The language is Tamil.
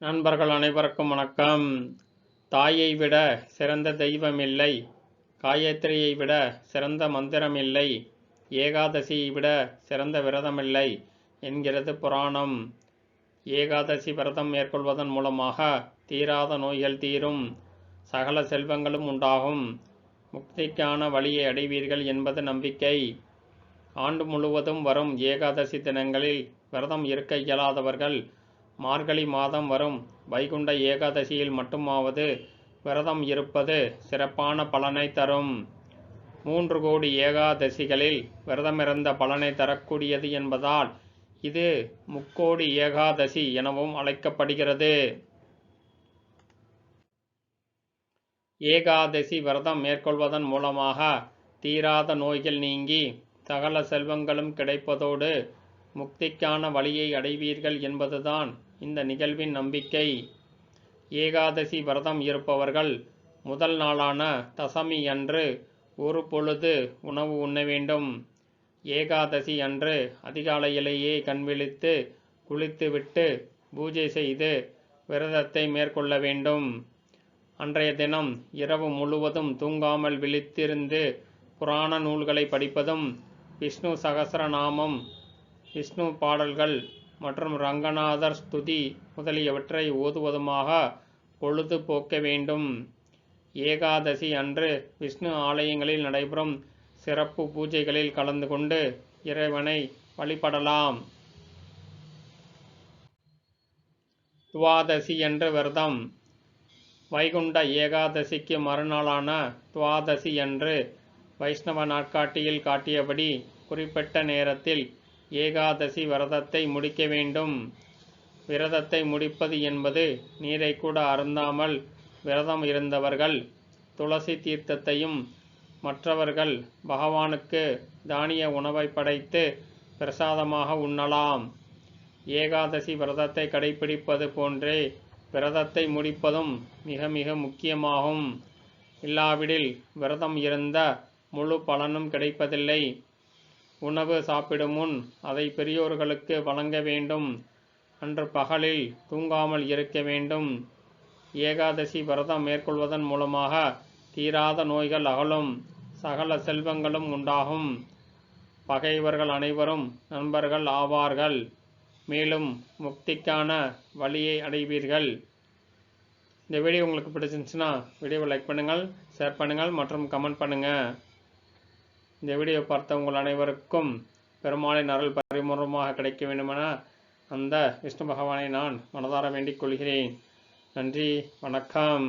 நண்பர்கள் அனைவருக்கும் வணக்கம். தாயை விட சிறந்த தெய்வமில்லை காயத்ரியை விட சிறந்த மந்திரமில்லை ஏகாதசியை விட சிறந்த விரதமில்லை என்கிறது புராணம். ஏகாதசி விரதம் மேற்கொள்வதன் மூலமாக தீராத நோய்கள் தீரும். சகல செல்வங்களும் உண்டாகும். முக்திக்கான வழியை அடைவீர்கள் என்பது நம்பிக்கை. ஆண்டு முழுவதும் வரும் ஏகாதசி தினங்களில் விரதம் இருக்க இயலாதவர்கள் மார்கழி மாதம் வரும். வைகுண்ட ஏகாதசியில் மட்டுமாவது விரதம் இருப்பது சிறப்பான பலனை தரும். மூன்று கோடி ஏகாதசிகளில் விரதமிருந்த பலனை தரக்கூடியது என்பதால் இது முக்கோடி ஏகாதசி எனவும் அழைக்கப்படுகிறது. ஏகாதசி விரதம் மேற்கொள்வதன் மூலமாக தீராத நோய்கள் நீங்கி சகல செல்வங்களும் கிடைப்பதோடு முக்திக்கான வழியை அடைவீர்கள் என்பதுதான் இந்த நிகழ்வின் நம்பிக்கை. ஏகாதசி விரதம் இருப்பவர்கள் முதல் நாளான தசமி அன்று ஒரு பொழுது உணவு உண்ண வேண்டும். ஏகாதசி அன்று அதிகாலையிலேயே கண்விழித்து குளித்துவிட்டு பூஜை செய்து விரதத்தை மேற்கொள்ள வேண்டும். அன்றைய தினம் இரவு முழுவதும் தூங்காமல் விழித்திருந்து புராண நூல்களை படிப்பதும் விஷ்ணு சகசரநாமம் விஷ்ணு பாடல்கள் மற்றும் ரங்கநாதர் ஸ்துதி முதலியவற்றை ஓதுவதுமாக பொழுது போக்க வேண்டும். ஏகாதசி அன்று விஷ்ணு ஆலயங்களில் நடைபெறும் சிறப்பு பூஜைகளில் கலந்து கொண்டு இறைவனை வழிபடலாம். துவாதசி என்று விரதம். வைகுண்ட ஏகாதசிக்கு மறுநாளான துவாதசி அன்று வைஷ்ணவ நாட்காட்டியில் காட்டியபடி குறிப்பிட்ட நேரத்தில் ஏகாதசி விரதத்தை முடிக்க வேண்டும். விரதத்தை முடிப்பது என்பது நீரை கூட அருந்தாமல் விரதம் இருந்தவர்கள் துளசி தீர்த்தத்தையும் மற்றவர்கள் பகவானுக்கு தானிய உணவை படைத்து பிரசாதமாக உண்ணலாம். ஏகாதசி விரதத்தை கடைபிடிப்பது போன்றே விரதத்தை முடிப்பதும் மிக மிக முக்கியமாகும். இல்லாவிடில் விரதம் இருந்த முழு பலனும் கிடைப்பதில்லை. உணவு சாப்பிடும் முன் அதை பெரியோர்களுக்கு வழங்க வேண்டும். அன்று பகலில் தூங்காமல் இருக்க வேண்டும். ஏகாதசி விரதம் மேற்கொள்வதன் மூலமாக தீராத நோய்கள் அகலும். சகல செல்வங்களும் உண்டாகும். பகைவர்கள் அனைவரும் நண்பர்கள் ஆவார்கள். மேலும் முக்திக்கான வழியை அடைவீர்கள். இந்த வீடியோ உங்களுக்கு பிடிச்சிருந்துச்சுன்னா வீடியோவை லைக் பண்ணுங்கள் ஷேர் பண்ணுங்கள் மற்றும் கமெண்ட் பண்ணுங்கள் இந்த வீடியோ பார்த்த உங்கள் அனைவருக்கும் பெருமாளின் அருள் பரிமுறமாக கிடைக்க வேண்டுமென அந்த விஷ்ணு பகவானை நான் மனதார வேண்டிக் கொள்கிறேன். நன்றி வணக்கம்.